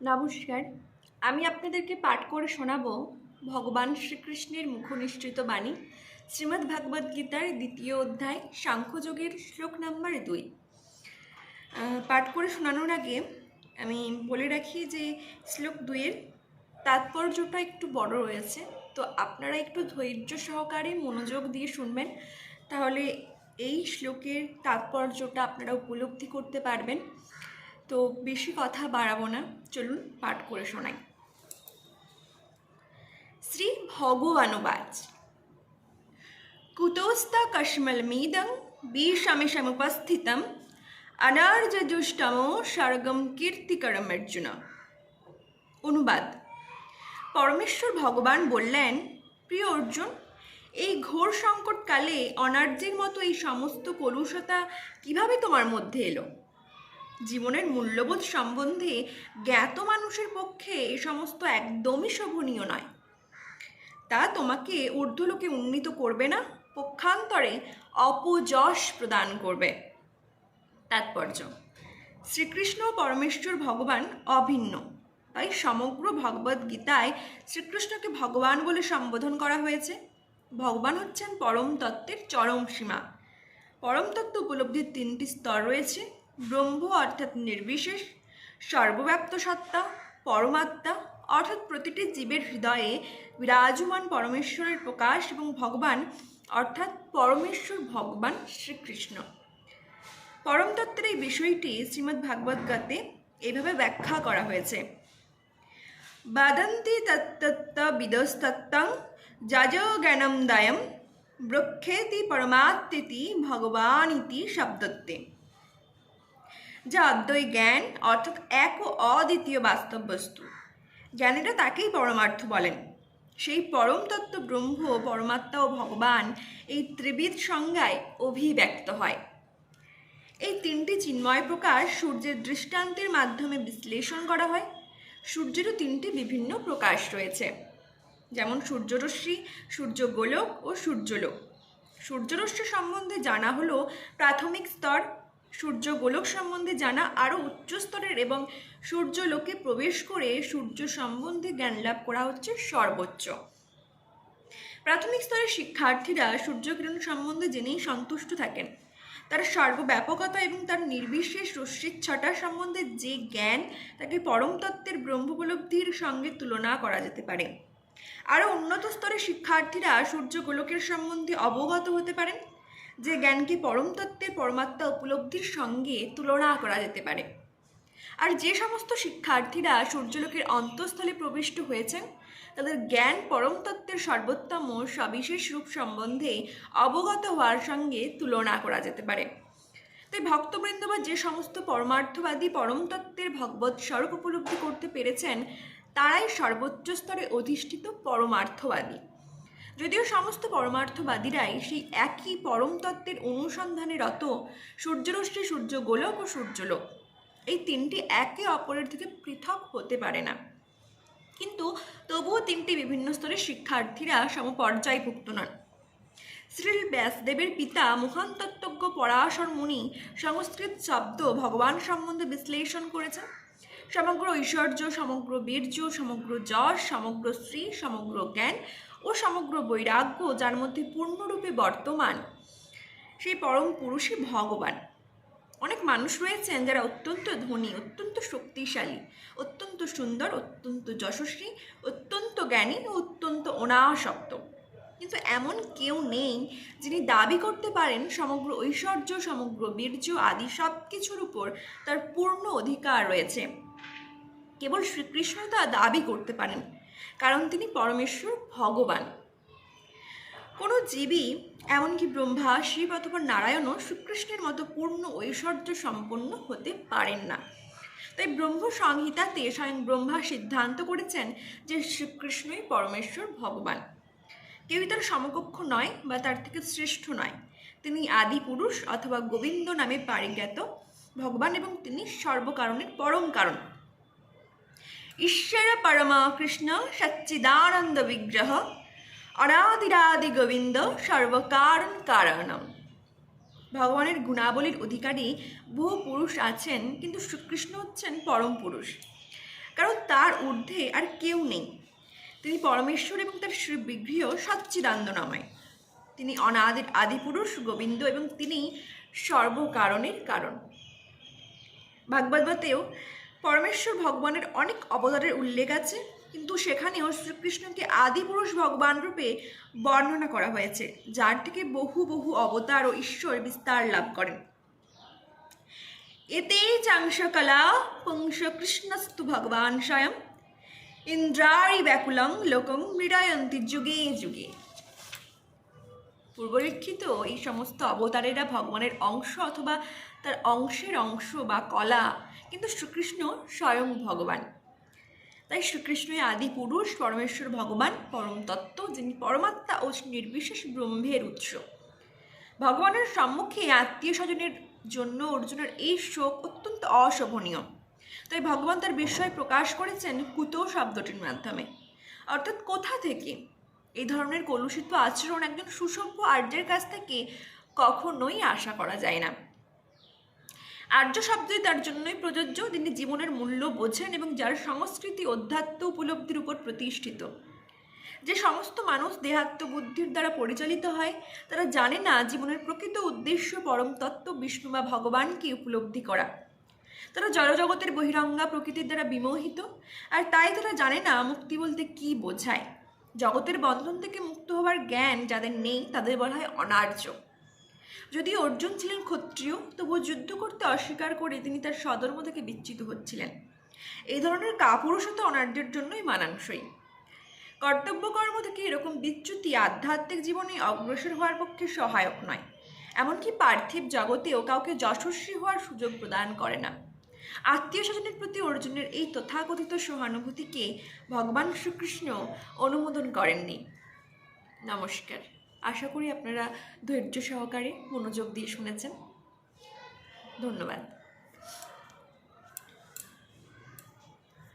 নমস্কার। আমি আপনাদেরকে পাঠ করে শোনাব ভগবান শ্রীকৃষ্ণের মুখনিসৃত বাণী, শ্রীমদ্ ভাগবত গীতার দ্বিতীয় অধ্যায়, সাংখ্যযোগের শ্লোক নাম্বার দুই। পাঠ করে শোনানোর আগে আমি বলে রাখি যে শ্লোক দুইয়ের তাৎপর্যটা একটু বড় রয়েছে, তো আপনারা একটু ধৈর্য সহকারে মনোযোগ দিয়ে শুনবেন, তাহলে এই শ্লোকের তাৎপর্যটা আপনারা উপলব্ধি করতে পারবেন। তো বেশি কথা বাড়াবো না। চলুন পাঠ করে শোনাই। শ্রী ভগবানুবাচ। কুতস্তা কশ্মলমিদং বিষমিষমুপস্থিতম অনার্যজুষ্টম স্বর্গম কীর্তিকরম অর্জুন। অনুবাদ। পরমেশ্বর ভগবান বললেন, প্রিয় অর্জুন, এই ঘোর সংকটকালে অনার্যের মতো এই সমস্ত কলুষতা কীভাবে তোমার মধ্যে এলো? জীবনের মূল্যবোধ সম্বন্ধে জ্ঞাত মানুষের পক্ষে এ সমস্ত একদমই শোভনীয় নয়। তা তোমাকে ঊর্ধ্বলোকে উন্নীত করবে না, পক্ষান্তরে অপযশ প্রদান করবে। তাৎপর্য, শ্রীকৃষ্ণ পরমেশ্বর ভগবান অভিন্ন। তাই সমগ্র ভগবদ গীতায় শ্রীকৃষ্ণকে ভগবান বলে সম্বোধন করা হয়েছে। ভগবান হচ্ছেন পরম তত্ত্বের চরম সীমা। পরম তত্ত্ব উপলব্ধির তিনটি স্তর রয়েছে। ব্রহ্ম অর্থাৎ নির্বিশেষ, সর্বব্যাপ্ত সত্তা, পরমাত্মা, অর্থাৎ প্রতিটি জীবের হৃদয়ে বিরাজমান পরমেশ্বরের প্রকাশ এবং ভগবান, অর্থাৎ পরমেশ্বর ভগবান শ্রীকৃষ্ণ। পরমতত্ত্বের এই বিষয়টি শ্রীমদ্ ভাগবত গাতে এইভাবে ব্যাখ্যা করা হয়েছে। বাদন্তি তত্তত্ত বিদস্তত্তং যাজ জ্ঞানম দায়ম ব্রক্ষেতি পরমাত্মেতি ভগবান ইতি শব্দত্বে যা অদ্বৈ জ্ঞান অর্থাৎ এক ও অদ্বিতীয় বাস্তব বস্তু জ্ঞানীরা তাকেই পরমার্থ বলেন। সেই পরম তত্ত্ব ব্রহ্ম, পরমাত্মা ও ভগবান এই ত্রিবিধ সংজ্ঞায় অভিব্যক্ত হয়। এই তিনটি চিন্ময় প্রকাশ সূর্যের দৃষ্টান্তের মাধ্যমে বিশ্লেষণ করা হয়। সূর্যেরও তিনটি বিভিন্ন প্রকাশ রয়েছে। যেমন সূর্যরশ্মি, সূর্যগোলক ও সূর্যলোক। সূর্যরশ্মি সম্বন্ধে জানা হলো প্রাথমিক স্তর সূর্যগোলক সম্বন্ধে জানা আরও উচ্চ স্তরের এবং সূর্যলোকে প্রবেশ করে সূর্য সম্বন্ধে জ্ঞান লাভ করা হচ্ছে সর্বোচ্চ। প্রাথমিক স্তরের শিক্ষার্থীরা সূর্যকিরণ সম্বন্ধে জেনেই সন্তুষ্ট থাকেন। তার সর্বব্যাপকতা এবং তার নির্বিশেষ রশ্মির ছটা সম্বন্ধে যে জ্ঞান, তাকে পরম তত্ত্বের সঙ্গে তুলনা করা যেতে পারে। আরও উন্নত স্তরের শিক্ষার্থীরা সূর্য গোলকের সম্বন্ধে অবগত হতে পারেন। যে জ্ঞানকে পরম তত্ত্বের পরমাত্মা উপলব্ধির সঙ্গে তুলনা করা যেতে পারে। আর যে সমস্ত শিক্ষার্থীরা সূর্যলোকের অন্তঃস্থলে প্রবিষ্ট হয়েছেন, তাদের জ্ঞান পরম তত্ত্বের সর্বোত্তম সবিশেষ রূপ সম্বন্ধে অবগত হওয়ার সঙ্গে তুলনা করা যেতে পারে। তাই ভক্তবৃন্দ বা যে সমস্ত পরমার্থবাদী পরম তত্ত্বের ভগবত স্বরূপ উপলব্ধি করতে পেরেছেন, তারাই সর্বোচ্চ স্তরে অধিষ্ঠিত পরমার্থবাদী। যদিও সমস্ত পরমার্থবাদীরাই সেই একই পরম তত্ত্বের অনুসন্ধানে রত, সূর্যরশ্মি সূর্য গোলক ও সূর্যলোক। এই তিনটি একে অপরের থেকে পৃথক হতে পারে না। কিন্তু তবুও তিনটি বিভিন্ন স্তরের শিক্ষার্থীরা সমপর্যায়ভুক্ত নন। শ্রীল ব্যাসদেবের পিতা মহান তত্ত্বজ্ঞ পরাশর মুনি সংস্কৃত শব্দ ভগবান সম্বন্ধে বিশ্লেষণ করেছেন। সমগ্র ঐশ্বর্য, সমগ্র বীর্য, সমগ্র যশ, সমগ্র শ্রী সমগ্র জ্ঞান ও সমগ্র বৈরাগ্য যার মধ্যে পূর্ণরূপে বর্তমান, সেই পরম পুরুষই ভগবান। অনেক মানুষ রয়েছেন যারা অত্যন্ত ধনী, অত্যন্ত শক্তিশালী, অত্যন্ত সুন্দর, অত্যন্ত যশস্বী, অত্যন্ত জ্ঞানী ও অত্যন্ত অনাসক্ত। কিন্তু এমন কেউ নেই যিনি দাবি করতে পারেন সমগ্র ঐশ্বর্য, সমগ্র বীর্য আদি সব কিছুর উপর তার পূর্ণ অধিকার রয়েছে। কেবল শ্রীকৃষ্ণ তা দাবি করতে পারেন। কারণ তিনি পরমেশ্বর, ভগবান। কোনো জীবী এমনকি ব্রহ্মা, শিব অথবা নারায়ণও শ্রীকৃষ্ণের মতো পূর্ণ ঐশ্বর্য সম্পন্ন হতে পারেন না। তাই ব্রহ্ম সংহিতাতে স্বয়ং ব্রহ্মা সিদ্ধান্ত করেছেন যে শ্রীকৃষ্ণই পরমেশ্বর, ভগবান। কেউই তার সমকক্ষ নয় বা তার থেকে শ্রেষ্ঠ নয়। তিনি আদি পুরুষ অথবা গোবিন্দ নামে পারিজ্ঞাত। ভগবান এবং তিনি সর্বকারণের পরম কারণ। ঈশ্বর পরমা কৃষ্ণ সচ্চিদানন্দ বিগ্রহ অনাদিরাদি গোবিন্দ সর্বকারণ কারণম ভগবানের গুণাবলীর অধিকারী বহু পুরুষ আছেন, কিন্তু শ্রীকৃষ্ণ হচ্ছেন পরম পুরুষ। কারণ তার ঊর্ধ্বে আর কেউ নেই। তিনি পরমেশ্বর এবং তার শ্রী বিগৃহ সচ্চিদানন্দনাময় তিনি অনাদির আদিপুরুষ গোবিন্দ এবং তিনি সর্বকারণের কারণ। ভাগবততেও পরমেশ্বর ভগবানের অনেক অবতারের উল্লেখ আছে, কিন্তু সেখানেও শ্রীকৃষ্ণকে আদিপুরুষ ভগবান রূপে বর্ণনা করা হয়েছে, যার থেকে বহু বহু অবতার ও ঈশ্বর বিস্তার লাভ করেন। এতে চাংশকলা পুংস কৃষ্ণস্তু ভগবান স্বয়ং ইন্দ্রারি ব্যাকুলং লোকং মৃডায়ন্তি যুগে যুগে। পূর্বলিখিত এই সমস্ত অবতারেরা ভগবানের অংশ অথবা তার অংশের অংশ বা কলা, কিন্তু শ্রীকৃষ্ণ স্বয়ং ভগবান। তাই শ্রীকৃষ্ণই আদি পুরুষ, পরমেশ্বর ভগবান, পরম তত্ত্ব, যিনি পরমাত্মা ও নির্বিশেষ ব্রহ্মের উৎস। ভগবানের সম্মুখে আত্মীয় স্বজনের জন্য অর্জুনের এই শোক অত্যন্ত অশোভনীয়। তাই ভগবান তার বিষয় প্রকাশ করেছেন কুত শব্দটির মাধ্যমে। অর্থাৎ কোথা থেকে? এই ধরনের কলুষিত আচরণ একজন সুসভ্য আর্যের কাছ থেকে কখনোই আশা করা যায় না। আর্য শব্দই তার জন্যই প্রযোজ্য, তিনি জীবনের মূল্য বোঝেন এবং যার সংস্কৃতি অধ্যাত্ম উপলব্ধির উপর প্রতিষ্ঠিত। যে সমস্ত মানুষ দেহাত্ম বুদ্ধির দ্বারা পরিচালিত হয়, তারা জানে না জীবনের প্রকৃত উদ্দেশ্য, পরম তত্ত্ব, বিষ্ণু বা ভগবানকে উপলব্ধি করা। তারা জড়জগতের বহিরঙ্গা প্রকৃতির দ্বারা বিমোহিত, আর তাই তারা জানে না মুক্তি বলতে কি বোঝায়। জগতের বন্ধন থেকে মুক্ত হওয়ার জ্ঞান যাদের নেই, তাদের বলা হয় অনার্য। যদি অর্জুন ছিলেন ক্ষত্রিয়, তবুও যুদ্ধ করতে অস্বীকার করে তিনি তার সদর্ম থেকে বিচ্যুত হচ্ছিলেন। এই ধরনের কাপুরুষতা অনার্যের জন্যই মানানসই। কর্তব্য কর্ম থেকে এরকম বিচ্যুতি আধ্যাত্মিক জীবনে অগ্রসর হওয়ার পক্ষে সহায়ক নয়। এমনকি পার্থিব জগতেও কাউকে যশস্বী হওয়ার সুযোগ প্রদান করে না। আত্মীয় স্বজনের প্রতি অর্জুনের এই তথাকথিত সহানুভূতিকে ভগবান শ্রীকৃষ্ণ অনুমোদন করেননি। নমস্কার। আশা করি আপনারা ধৈর্য সহকারে মনোযোগ দিয়ে শুনেছেন। ধন্যবাদ।